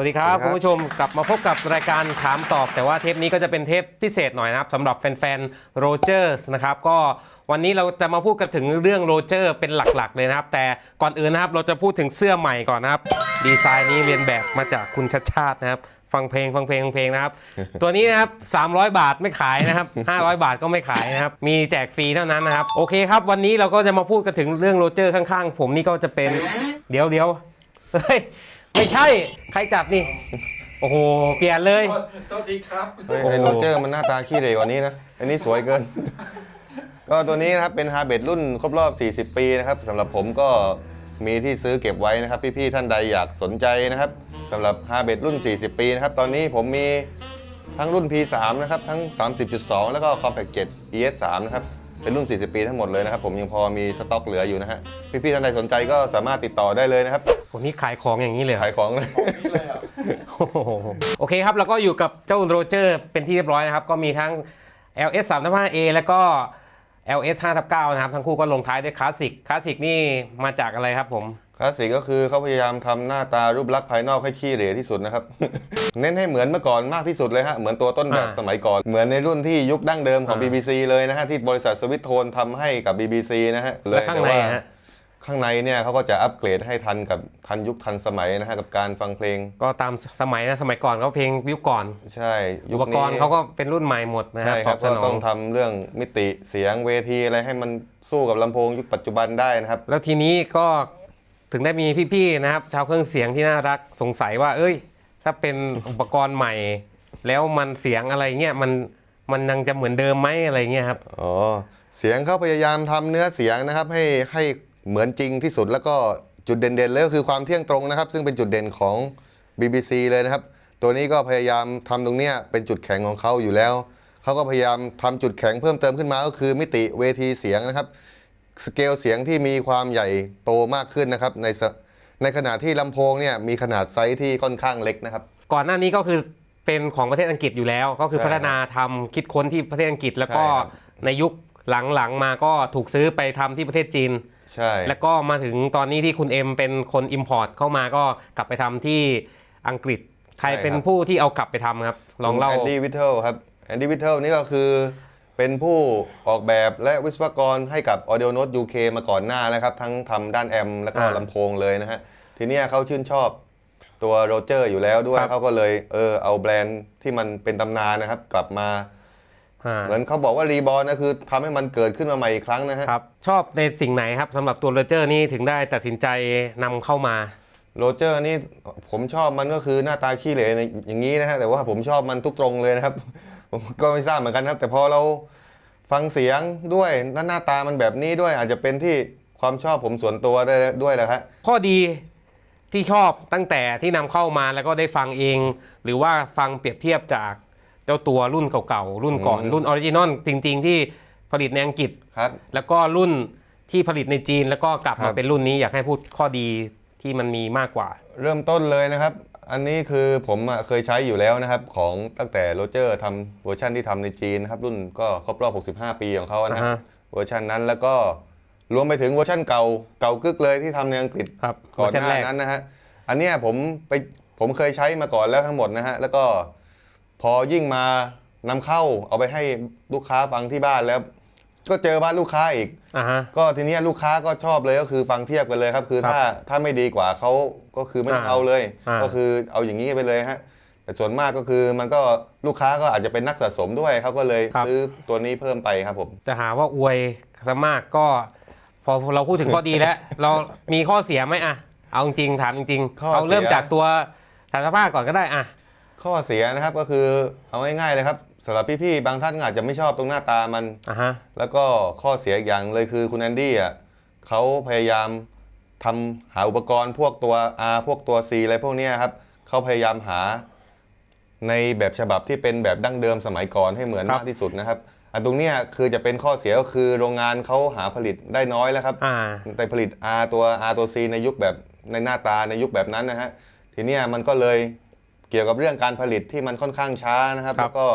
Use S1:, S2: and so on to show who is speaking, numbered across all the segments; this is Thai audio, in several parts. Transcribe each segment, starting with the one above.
S1: วัสดีครับ
S2: สวัสดีครับ
S1: คุณผู้ชมกลับมาพบกับรายการถามตอบ แต่ว่าเทปนี้ก็จะเป็นเทปพิเศษหน่อยนะครับสำหรับแฟนๆโรเจอร์สนะครับก็วันนี้เราจะมาพูดกันถึงเรื่องโรเจอร์เป็นหลักๆ เลยนะครับ แต่ก่อนอื่นนะครับเราจะพูดถึงเสื้อใหม่ก่อนนะครับ ดีไซน์นี้เรียนแบบมาจากคุณชัดชาตินะครับฟังเพลงฟังเพลงฟังเพลงนะครับ ตัวนี้นะครับ 300 บาทไม่ขายนะครับ 500 บาทก็ไม่ขายนะครับ มีแจกฟรีเท่านั้นนะครับ โอเคครับ วันนี้เราก็จะมาพูดกันถึงเรื่องโรเจอร์ข้างๆ ผมนี่ก็จะเป็น เดี๋ยวเดี๋ยวเฮ้ย ไม่ใช่ ใครจับนี่ โอ้โห เปลี่ยนเลย
S3: โทษทีครับ
S2: เฮ้ย
S1: โอ้
S2: ไอ้โรเจอร์มันหน้าตาขี้เหร่กว่านี้นะ อันนี้สวยเกิน ก็ตัวนี้นะครับเป็นฮาร์เบดรุ่นครบรอบ 40 ปีนะครับสำหรับผมก็มีที่ซื้อเก็บไว้นะครับ พี่ๆท่านใดอยากสนใจนะครับสำหรับฮาร์เบดรุ่น 40 ปีนะครับ ตอนนี้ผมมีทั้งรุ่น P3 นะครับ ทั้ง 30.2 แล้วก็ Compact 7 ES3 นะครับ เป็นรุ่น 40 ปีทั้งหมดเลยนะครับผมยังพอมีสต็อกเหลืออยู่นะฮะพี่ๆท่านใดสนใจก็สามารถติดต่อได้เลยนะครับ
S1: ผมนี่ขายของอย่างนี้เลยเหรอ
S2: ขายของเลย
S3: นี่เลยอะ
S1: โอ้โหโอเคครับ แล้วก็อยู่กับเจ้าโรเจอร์เป็นที่เรียบร้อยนะครับ ก็มีทั้ง LS 3 5 A แล้วก็ LS 5 9นะครับ ทั้งคู่ก็ลงท้ายด้วยคลาสสิกคลาสสิกนี่มาจากอะไรครับผม
S2: ค ลาสสิกก็คือเขาพยายามทำหน้าตารูปลักษณ์ภายนอกให้ขี้เหร่ที่สุดนะครับ เน้นให้เหมือนเมื่อก่อนมากที่สุดเลยฮะ เหมือนตัวต้นแบบ
S1: อ่า
S2: สมัยก่อน เหมือนในรุ่นที่ยุคดั้งเดิมของ
S1: อ่า
S2: BBC เลยนะฮะ ที่บริษัทสวิตโทนทำให้กับ BBC นะฮะเล
S1: และ
S2: ย
S1: ข้าง
S2: แต่
S1: ใน
S2: ว่า
S1: ฮะ
S2: ข้างในเนี่ยเขาก็จะอัปเกรดให้ทันกับทันยุคทันสมัยนะฮะกับการฟังเพลง
S1: ก็ตามสมัยนะสมัยก่อนก็เพลงยุคก่อน
S2: ใช่ยุ
S1: อุ
S2: ค
S1: ปก
S2: นี้
S1: รณ์เขาก็เป็นรุ่นใหม่หมดนะค
S2: ใช่
S1: รับ
S2: ค
S1: ต
S2: รั
S1: อ
S2: บบ
S1: ส
S2: ก็
S1: นอ
S2: ต้องงทำเรื่องมิติเสียงเวทีอะไรให้มันสู้กับลำโพงยุคปัจจุบันได้นะครับ
S1: แล้วทีนี้ก็ ถึงได้มีพี่ๆนะครับ ชาวเครื่องเสียงที่น่ารักสงสัยว่า เอ้ย ถ้าเป็นอุปกรณ์ใหม่ แล้วมันเสียงอะไรเงี้ยมันมันยังจะเหมือนเดิมไหมอะไรเงี้ยครับ
S2: อ๋อเสียงเขาพยายามทำเนื้อเสียงนะครับ ให้ให้เหมือนจริงที่สุดแล้วก็จุดเด่นๆเลยก็คือความเที่ยงตรงนะครับ ซึ่งเป็นจุดเด่นของ BBC เลยนะครับ ตัวนี้ก็พยายามทำตรงเนี้ยเป็นจุดแข็งของเขาอยู่แล้วเขาก็พยายามทำจุดแข็งเพิ่มเติมขึ้นมาก็คือมิติเวทีเสียงนะครับ สเกลเสียงที่มีความใหญ่โตมากขึ้นนะครับ ในสในขณะที่ลำโพงเนี่ยมีขนาดไซส์ที่ค่อนข้างเล็กนะครับ
S1: ก่อนหน้านี้ก็คือเป็นของประเทศอังกฤษอยู่แล้ว ก็คือ
S2: ใช่
S1: พัฒนาทำคิดค้นที่ประเทศอังกฤษ แล้วก็
S2: ใช่ครับ
S1: ในยุคหลังๆมาก็ถูกซื้อไปทำที่ประเทศจีน
S2: ใช่
S1: แล้วก็มาถึงตอนนี้ที่คุณเอ็มเป็นคน Import เข้ามาก็กลับไปทำที่อังกฤษ ใครเป็นผู้ที่เอากลับไปทำครับ ลองเล่า
S2: แอนดี้วิทเทลครับแอนดี้วิทเทลนี่ก็คือ เป็นผู้ออกแบบและวิศวกรให้กับ Audio Note UK มาก่อนหน้านะครับ ทั้งทำด้านแอมป์แล้วก็
S1: อ่า
S2: ลำโพงเลยนะฮะ ทีเนี้ยเขาชื่นชอบตัวโรเจอร์อยู่แล้วด้วย
S1: ครับ
S2: เขาก็เลยเออเอาแบรนด์ที่มันเป็นตำนานนะครับ กลับมา
S1: อ่า
S2: เหมือนเขาบอกว่ารีบอลนะคือทำให้มันเกิดขึ้นมาใหม่อีกครั้งนะฮะ
S1: ครับชอบในสิ่งไหนครับสำหรับตัวโรเจอร์นี่ถึงได้ตัดสินใจนำเข้ามา
S2: โรเจอร์นี่ผมชอบมันก็คือหน้าตาขี้เหร่อย่างนี้นะฮะแต่ว่าผมชอบมันทุกตรงเลยนะครับ ผมก็ไม่ทราบเหมือนกันครับ แต่พอเราฟังเสียงด้วยแล้วหน้าตามันแบบนี้ด้วยอาจจะเป็นที่ความชอบผมส่วนตัวได้ด้วยแหละครับ
S1: ข้อดีที่ชอบตั้งแต่ที่นำเข้ามาแล้วก็ได้ฟังเอง หรือว่าฟังเปรียบเทียบจากเจ้าตัวรุ่นเก่าๆรุ่นก่อน
S2: อืม
S1: รุ่นออริจินอลจริง ๆ ที่ผลิตในอังกฤษ
S2: ครับ
S1: แล้วก็รุ่นที่ผลิตในจีนแล้วก็กลับ
S2: ครั
S1: มา
S2: บ
S1: เป็นรุ่นนี้อยากให้พูดข้อดีที่มันมีมากกว่า
S2: เริ่มต้นเลยนะครับ อันนี้คือผมอะเคยใช้อยู่แล้วนะครับของตั้งแต่โรเจอร์ทำเวอร์ชันที่ทำในจีนนะครับรุ่นก็ครบรอบ 65 ปีของเขานะ
S1: อ่าฮะ
S2: เวอร์ชันนั้นแล้วก็รวมไปถึงเวอร์ชันเก่าเก่ากึกเลยที่ทำในอังกฤษ
S1: ครับ
S2: ก่อน
S1: เวร์
S2: ห
S1: ชั
S2: น้า
S1: แรก
S2: นั้นนะฮะอันเนี้ยผมไปผมเคยใช้มาก่อนแล้วทั้งหมดนะฮะแล้วก็พอยิ่งมานำเข้าเอาไปให้ลูกค้าฟังที่บ้านแล้ว ก็เจอบ้านลูกค้าอีก
S1: อ่าฮะ
S2: ก็ทีเนี้ยลูกค้าก็ชอบเลยก็คือฟังเทียบกันเลยครับ คือ
S1: ครับ
S2: ถ้าถ้าไม่ดีกว่าเขาก็คือไม่ต้อง
S1: อ่า
S2: เอาเลย
S1: อ่า
S2: ก็คือเอาอย่างนี้ไปเลยฮะแต่ส่วนมากก็คือมันก็ลูกค้าก็อาจจะเป็นนักสะสมด้วยเขาก็เลยซื้อตัวนี้เพิ่มไปครับผม
S1: จะหาว่าอวยซะมากก็ พอเราพูดถึงข้อดีแล้ว เรามีข้อเสียไหมอะเอาจริงๆถามจริง
S2: ข้อ
S1: ๆเอาเริ่ม
S2: เสีย
S1: จากตัวสารภาพก่อนก็ได้อะ
S2: ข้อเสียนะครับก็คือเอาง่ายๆเลยครับสำหรับพี่ๆบางท่านก็อาจจะไม่ชอบตรงหน้าตามัน
S1: อ่าฮะ
S2: แล้วก็ข้อเสียอีกอย่างเลยคือคุณแอนดี้อะเขาพยายามทำหาอุปกรณ์พวกตัว R พวกตัว C อะไรพวกเนี้ยครับเขาพยายามหาในแบบฉบับที่เป็นแบบดั้งเดิมสมัยก่อนให้เหมือน
S1: ครับ
S2: มากที่สุดนะครับอันตรงเนี้ยคือจะเป็นข้อเสียก็คือโรงงานเขาหาผลิตได้น้อยแล้วครับ
S1: อ่า
S2: แต่ผลิต R ตัว R ตัว C ในยุคแบบในหน้าตาในยุคแบบนั้นนะฮะ ทีเนี้ยมันก็เลย เกี่ยวกับเรื่องการผลิตที่มันค่อนข้างช้านะครับ
S1: ครับ
S2: แล้วก็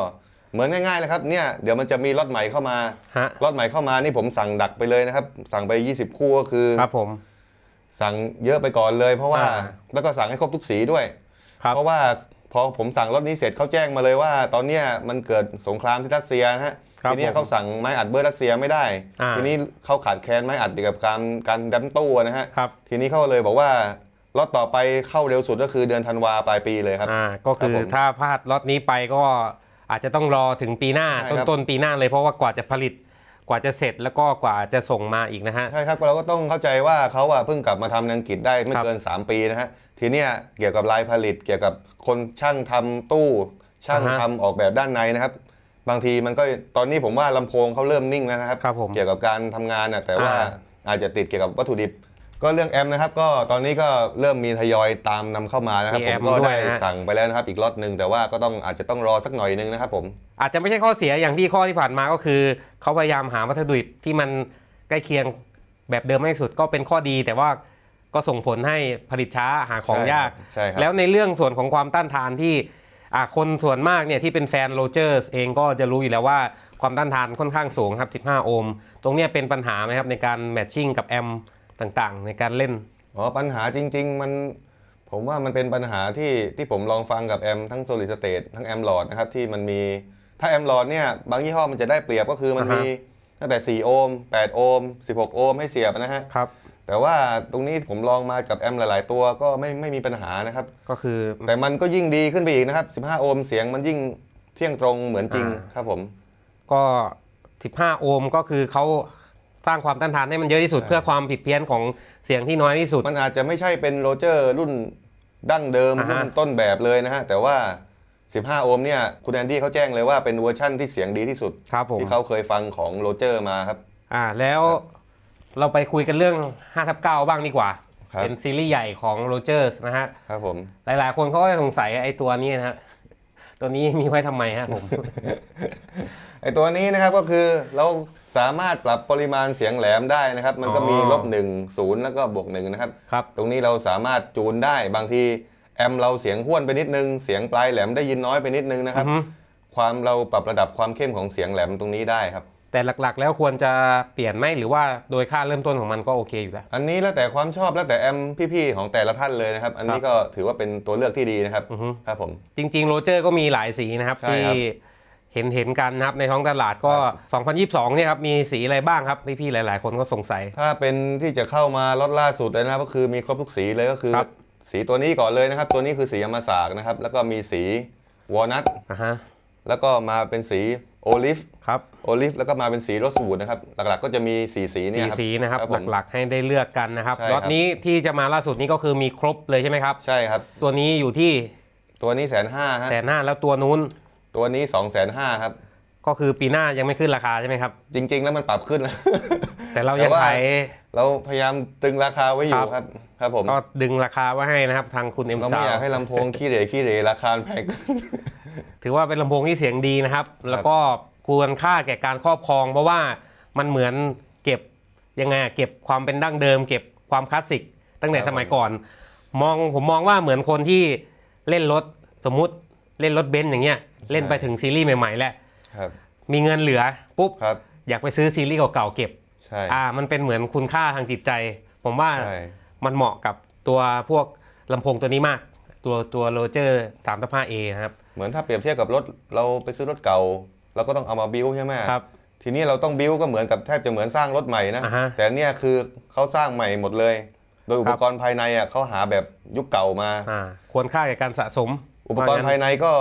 S2: เหมือนง่ายๆเลยครับเนี่ยเดี๋ยวมันจะมีรถใหม่เข้ามา
S1: ฮะ
S2: รถใหม่เข้ามานี่ผมสั่งดักไปเลยนะครับ สั่งไป 20 คู่ก็คือ
S1: ครับผม
S2: สั่งเยอะไปก่อนเลย เพราะว่า
S1: อ่า
S2: แล้วก็สั่งให้ครบทุกสีด้วย
S1: ครับ
S2: เพราะว่าพอผมสั่งรถนี้เสร็จเขาแจ้งมาเลยว่า ตอนเนี้ยมันเกิดสงครามที่รัสเซียนะฮะ
S1: ครับ
S2: ทีเนี้ย
S1: ผม
S2: เขาสั่งไม้อัดเบอร์รัสเซียไม่ได้
S1: อ่า
S2: ทีนี้เขาขาดแคลนไม้อัดเกี่ยวกับการการดันตู้นะฮะ
S1: ครับ
S2: ทีนี้เขาเลยบอกว่า ล็อตต่อไปเข้าเร็วสุดก็คือเดือนธันวาปลายปีเลยครับ
S1: อ่าก็คือ
S2: ครับผม
S1: ถ้าพลาดล็อตนี้ไปก็อาจจะต้องรอถึงปีหน้า
S2: ใช่
S1: ต้น
S2: ครับ
S1: ต้นปีหน้าเลยเพราะว่ากว่าจะผลิตกว่าจะเสร็จแล้วก็กว่าจะส่งมาอีกนะฮะ
S2: ใช่ครับเราก็ต้องเข้าใจว่าเขาอะเพิ่งกลับมาทำในอังกฤษได้ไม่
S1: ครับ
S2: เกิน 3 ปีนะฮะทีเนี้ยเกี่ยวกับลายผลิตเกี่ยวกับคนช่างทำตู้ช่าง
S1: อ่าฮะ
S2: ทำออกแบบด้านในนะครับ บางทีมันก็ตอนนี้ผมว่าลำโพงเขาเริ่มนิ่งแล้วนะครับ
S1: ครับผม
S2: เกี่ยวกับการทำงานน่ะแต่ว่า
S1: อ่า
S2: อาจจะติดเกี่ยวกับวัตถุดิบ ก็เรื่องแอมนะครับก็ตอนนี้ก็เริ่มมีทยอยตามนำเข้ามานะครับ
S1: มี
S2: ผ
S1: แอ
S2: ม
S1: ม
S2: ก็
S1: ด้วย
S2: ได้
S1: นะฮะ
S2: สั่งไปแล้วนะครับอีกล็อตหนึ่งแต่ว่าก็ต้องอาจจะต้องรอสักหน่อยนึงนะครับผม
S1: อาจจะไม่ใช่ข้อเสียอย่างที่ข้อที่ผ่านมาก็คือ เขาพยายามหาวัตถุดิบที่มันใกล้เคียงแบบเดิมมากที่สุดก็เป็นข้อดี แต่ว่าก็ส่งผลให้ผลิตช้าหาของ
S2: ใช่ครับ
S1: ยาก
S2: ใช่ครับ
S1: แล้วในเรื่องส่วนของความต้านทานที่อ่าคนส่วนมากเนี่ยที่เป็นแฟนโรเจอร์สเองก็จะรู้อยู่แล้วว่าความต้านทานค่อนข้างสูงครับ 15 โอห์ม ตรงเนี้ยเป็นปัญหาไหมครับในการแมทชิ่งกับแอม ต่างๆ ในการเล่น
S2: อ๋อปัญหาจริง ๆ มันผมว่ามันเป็นปัญหาที่ที่ผมลองฟังกับแอมทั้ง solid state ทั้งแอมหลอดนะครับที่มันมีถ้าแอมหลอดเนี่ยบางยี่ห้อมันจะได้เปรียบก็คือมัน
S1: อ่าฮะ
S2: มีตั้งแต่ 4 โอห์ม 8 โอห์ม 16 โอห์มให้เสียบนะฮะ
S1: ครับ
S2: แต่ว่าตรงนี้ผมลองมากับแอมหลาย ๆ ตัวก็ไม่ไม่มีปัญหานะครับ
S1: ก็คือ
S2: แต่มันก็ยิ่งดีขึ้นไปอีกนะครับ 15 โอห์มเสียงมันยิ่งเที่ยงตรงเหมือนจริง
S1: อ่า
S2: ครับผม
S1: ก็ 15 โอห์มก็คือเขา สร้างความต้านทานให้มันเยอะที่สุด
S2: ใช่
S1: เพื่อความผิดเพี้ยนของเสียงที่น้อยที่สุด
S2: มันอาจจะไม่ใช่เป็นโรเจอร์รุ่นดั้งเดิม
S1: อ่าฮะ
S2: รุ่นต้นแบบเลยนะฮะ แต่ว่า 15 โอห์มเนี่ย คุณแอนดี้เขาแจ้งเลยว่าเป็นเวอร์ชั่นที่เสียงดีที่สุด
S1: ครับผม
S2: ที่เขาเคยฟังของโรเจอร์มาครับ
S1: อ่าแล้วเราไปคุยกันเรื่อง5ทับ9บ้างดีกว่า
S2: ครับ
S1: เป็นซีรีส์ใหญ่ของโรเจอร์สนะฮะ
S2: ครับผม
S1: หลายๆ คนเขาก็สงสัยไอ้ตัวนี้นะฮะ ตัวนี้มีไว้ทำไมฮะผม
S2: ไอตัวนี้นะครับก็คือเราสามารถปรับปริมาณเสียงแหลมได้นะครับ มันก็มี
S1: อ๋อ
S2: ลบหนึ่งศูนย์แล้วก็บวกหนึ่งนะครับ
S1: ครับ
S2: ตรงนี้เราสามารถจูนได้บางทีแอมเราเสียงห้วนไปนิดนึง เสียงปลายแหลมได้ยินน้อยไปนิดนึงนะครับ
S1: อือฮึ
S2: ความเราปรับระดับความเข้มของเสียงแหลมตรงนี้ได้ครับ
S1: แต่หลักๆ แล้วควรจะเปลี่ยนไหมหรือว่าโดยค่าเริ่มต้นของมันก็โอเคอยู่แล้ว
S2: อันนี้แล้วแต่ความชอบแล้วแต่แอมพี่ๆของแต่ละท่านเลยนะครับ อันนี้ก็ถือว่าเป็นตัวเลือกที่ดีนะครับ
S1: อือฮึ
S2: ครับผม
S1: จริงๆโรเจอร์ก็มีหลายสีนะครับ
S2: ใช่
S1: ที่
S2: ครับ
S1: เห็นเห็นกันนะครับในท้องตลาดก็2022 เนี่ยครับ มีสีอะไรบ้างครับ พี่ๆหลาย ๆ คนก็สงสัย
S2: ถ้าเป็นที่จะเข้ามาล็อตล่าสุดเลยนะครับก็คือมีครบทุกสีเลยก็คือ
S1: ครับ
S2: สีตัวนี้ก่อนเลยนะครับ ตัวนี้คือสียามาสากนะครับ แล้วก็มีสีวอลนัท
S1: อะฮะ
S2: แล้วก็มาเป็นสี โอลิฟ
S1: ครับ
S2: โอลิฟแล้วก็มาเป็นสีโรสวูดนะครับ หลักๆก็จะมีสีสีเนี่
S1: สี
S2: ยครับ
S1: สีนะครับ
S2: ผม
S1: หลักๆให้ได้เลือกกันนะครับ
S2: ใช่ครับ
S1: รถนี้ที่จะมาล่าสุดนี้ก็คือมีครบเลยใช่ไหมครับ
S2: ใช่ครับ
S1: ตัวนี้อยู่ที่
S2: ตัวนี้แสนห้าฮะ
S1: แสนห้าแล้วตัวนู้น
S2: ตัวนี้2องแสนห้าครับ
S1: ก็คือปีหน้ายังไม่ขึ้นราคาใช่ไหมครับ
S2: จริง ๆ แล้วมันปรับขึ้นแล้ว
S1: แต่เรายัง
S2: แต่ว่า
S1: ขาย
S2: เราพยายามตรึงราคาไว้อยู่
S1: ครับ
S2: ครับครับผม
S1: ก็ดึงราคาไว้ให้นะครับทางคุณเอ็ม
S2: เรา
S1: ซา
S2: ไม่อยากให้ลำโพงขี้เหร่ขี้เหร่ราคาแพงขึ้น
S1: ถือว่าเป็นลำโพงที่เสียงดีนะครับ แล้วก็ควรค่าแก่การครอบครอง เพราะว่ามันเหมือนเก็บยังไงอะเก็บความเป็นดั้งเดิม เก็บความคลาสสิกตั้งแต่
S2: ครับ
S1: สมัยก่อน มองผมมองว่าเหมือนคนที่เล่นรถสมมุติเล่นรถเบนซ์อย่างเงี้ยเล่นไปถึงซีรีส์ใหม่ๆแล้ว
S2: ครับ
S1: มีเงินเหลือปุ๊บ
S2: ครับ
S1: อยากไปซื้อซีรีส์เก่าๆเก็บ
S2: ใช่
S1: อ่ามันเป็นเหมือนคุณค่าทางจิตใจ ผมว่า
S2: ใช่
S1: มันเหมาะกับตัวพวกลำโพงตัวนี้มาก ตัวตัวโรเจอร์สาม5 A นะครับ
S2: เหมือนถ้าเปรียบเทียบกับรถเราไปซื้อรถเก่าเราก็ต้องเอามาบิวใช่ไหม
S1: ครับ
S2: ทีนี้เราต้องบิวก็เหมือนกับแทบจะเหมือนสร้างรถใหม่นะ
S1: อ่าฮะ
S2: แต่เนี่ยคือเขาสร้างใหม่หมดเลย โดยอุปกรณ์ภายในอะเขาหาแบบยุคเก่ามา
S1: อ่าควรค่าแก่การสะสม
S2: อุปกรณ์
S1: ว่งั้น
S2: ภายในก็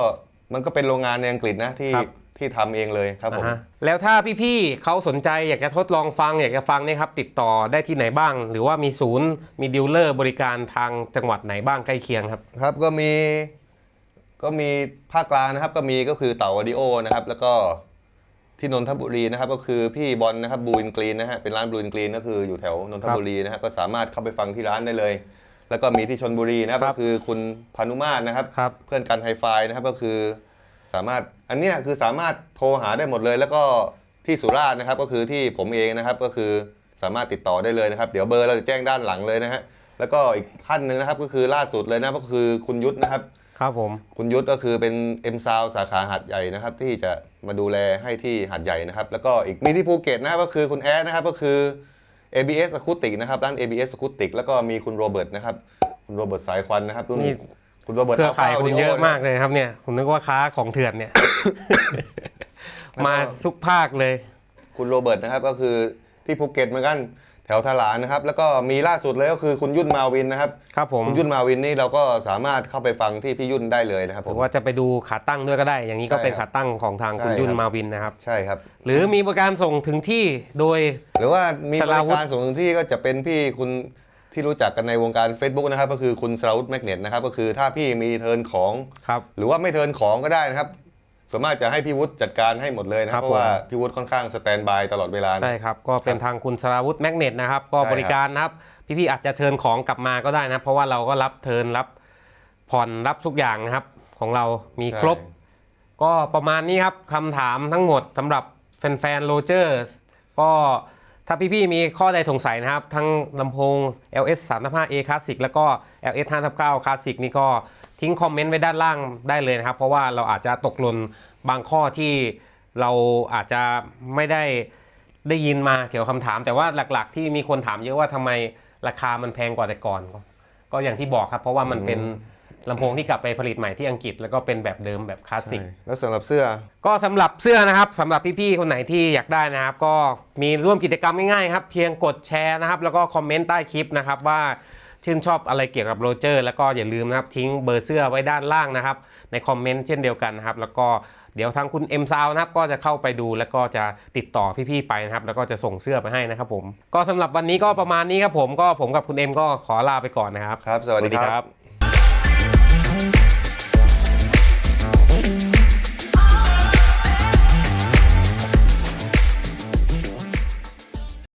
S2: มันก็เป็นโรงงานในอังกฤษนะที่
S1: ครับ
S2: ที่ทำเองเลยครับผม
S1: อ่าฮะแล้วถ้าพี่ๆเขาสนใจอยากจะทดลองฟังอยากจะฟังเนี่ยครับติดต่อได้ที่ไหนบ้าง หรือว่ามีศูนย์มีดีลเลอร์บริการทางจังหวัดไหนบ้างใกล้เคียงครับ
S2: ครับก็มี ก็มีภาคกลางนะครับ ก็มีก็คือเต่าอดิโอนะครับ แล้วก็ที่นนทบุรีนะครับ ก็คือพี่บอลนะครับบูนกรีนนะฮะเป็นร้านบูนกรีนก็คืออยู่แถวนนทบุรีนะฮะก็สามารถเข้าไปฟังที่ร้านได้เลย แล้วก็มีที่ชนบุรีนะครับ
S1: ครับ
S2: ก็คือคุณพานุมาตรนะครับ
S1: ครับ
S2: เพื่อนกันไฮไฟนะครับก็คือสามารถอันเนี้ยคือสามารถโทรหาได้หมดเลย แล้วก็ที่สุราษฎร์นะครับก็คือที่ผมเองนะครับก็คือสามารถติดต่อได้เลยนะครับ เดี๋ยวเบอร์เราจะแจ้งด้านหลังเลยนะฮะแล้วก็อีกท่านหนึ่งนะครับก็คือล่าสุดเลยนะก็คือคุณยุทธนะครับ
S1: ครับผม
S2: คุณยุทธก็คือเป็น M s o u n d สาขาหัดใหญ่นะครับ ที่จะมาดูแลให้ที่หัดใหญ่นะครับ แล้วก็อีกมีที่ภูเก็ตนะครับก็คือคุณแอดนะครับก็คือ ABS Acoustic นะครับร้าน ABS Acoustic แล้วก็มีคุณโรเบิร์ตนะครับคุณโรเบิร์ตสายควันนะครับรุ่น
S1: นี่
S2: คุณโรเบิร์ต
S1: เครือข่าย
S2: อัลฟ
S1: คุณ
S2: Audio
S1: เยอะ
S2: นรับ
S1: มากเลยครับเนี่ย ผมนึกว่าค้าของเถื่อนเนี่ย
S2: แล้วก็
S1: มาทุกภาคเลย
S2: คุณโรเบิร์ตนะครับก็คือที่ภูเก็ตเหมือนกัน แถวทลานนะครับ แล้วก็มีล่าสุดเลยก็คือคุณยุ่นมาวินนะครับ
S1: ครับผม
S2: คุณยุ่นมาวินนี่เราก็สามารถเข้าไปฟังที่พี่ยุ่นได้เลยนะครับ
S1: ห
S2: ผ
S1: รื
S2: ม
S1: อว่าจะไปดูขาตั้งด้วยก็ได้ อย่างนี้ก็
S2: ใช่
S1: เป็น
S2: ครั
S1: ขา
S2: บ
S1: ตั้งของทางคุณ
S2: ใช่
S1: ยุ่น
S2: ครับ
S1: มาวินนะครับ
S2: ใช่ครับ
S1: หรือมีบริการส่งถึงที่โดย
S2: หรือว่ามี
S1: ส
S2: บ
S1: รา
S2: ริ
S1: วุธ
S2: การส่งถึงที่ก็จะเป็นพี่คุณที่รู้จักกันในวงการ Facebook นะครับ ก็คือคุณสราวุธแมกเนตนะครับ ก็คือถ้าพี่มีเทิร์นของ
S1: ครับ
S2: หรือว่าไม่เทิร์นของก็ได้นะครับ ส่วนมากจะให้พี่วุฒิจัดการให้หมดเลยนะค
S1: ครั
S2: รับบเพราะว่า
S1: ผม
S2: พี่วุฒิค่อนข้างสแตนบายตลอดเวลานะ
S1: ใช่ครับ ก็เป็นทางคุณสราวุธแมกเนตนะครับ ก็
S2: ใช่ครับ
S1: บริการนะครับ พี่ๆอาจจะเทิร์นของกลับมาก็ได้นะ เพราะว่าเราก็รับเทิร์นรับผ่อนรับทุกอย่างนะครับ ของเรามีครบ
S2: ใช่
S1: ก็ประมาณนี้ครับคำถามทั้งหมดสำหรับแฟนๆโรเจอร์ก็ถ้าพี่ๆมีข้อใดสงสัยนะครับ ทั้งลำโพง LS 3 5 A Classic แล้วก็ LS 5 9 Classic นี่ก็ ทิ้งคอมเมนต์ไว้ด้านล่างได้เลยนะครับ เพราะว่าเราอาจจะตกหล่นบางข้อที่เราอาจจะไม่ได้ได้ยินมาเกี่ยวกับคำถาม แต่ว่าหลักๆ ที่มีคนถามเยอะว่าทำไมราคามันแพงกว่าแต่ก่อน ก็ก็อย่างที่บอกครับ เพราะว่ามันเป็นลำโพงที่กลับไปผลิตใหม่ที่อังกฤษแล้วก็เป็นแบบเดิมแบบคลาสสิก
S2: ใช่แล้วสำหรับเสื้อ
S1: ก็สำหรับเสื้อนะครับสำหรับพี่ๆคนไหนที่อยากได้นะครับ ก็มีร่วมกิจกรรมง่ายๆครับ เพียงกดแชร์นะครับ แล้วก็คอมเมนต์ใต้คลิปนะครับว่า ชื่นชอบอะไรเกี่ยวกับโรเจอร์แล้วก็อย่าลืมนะครับทิ้งเบอร์เสื้อไว้ด้านล่างนะครับ ในคอมเมนต์เช่นเดียวกันนะครับ แล้วก็เดี๋ยวทางคุณ M s o u n d นะครับก็จะเข้าไปดูแล้วก็จะติดต่อพี่ๆไปนะครับ แล้วก็จะส่งเสื้อไปให้นะครับผม ก็สำหรับวันนี้ก็ประมาณนี้ครับผมก็ผมกับคุณเอ็มก็ขอลาไปก่อนนะครับ
S2: ครับ สวัสดีครับ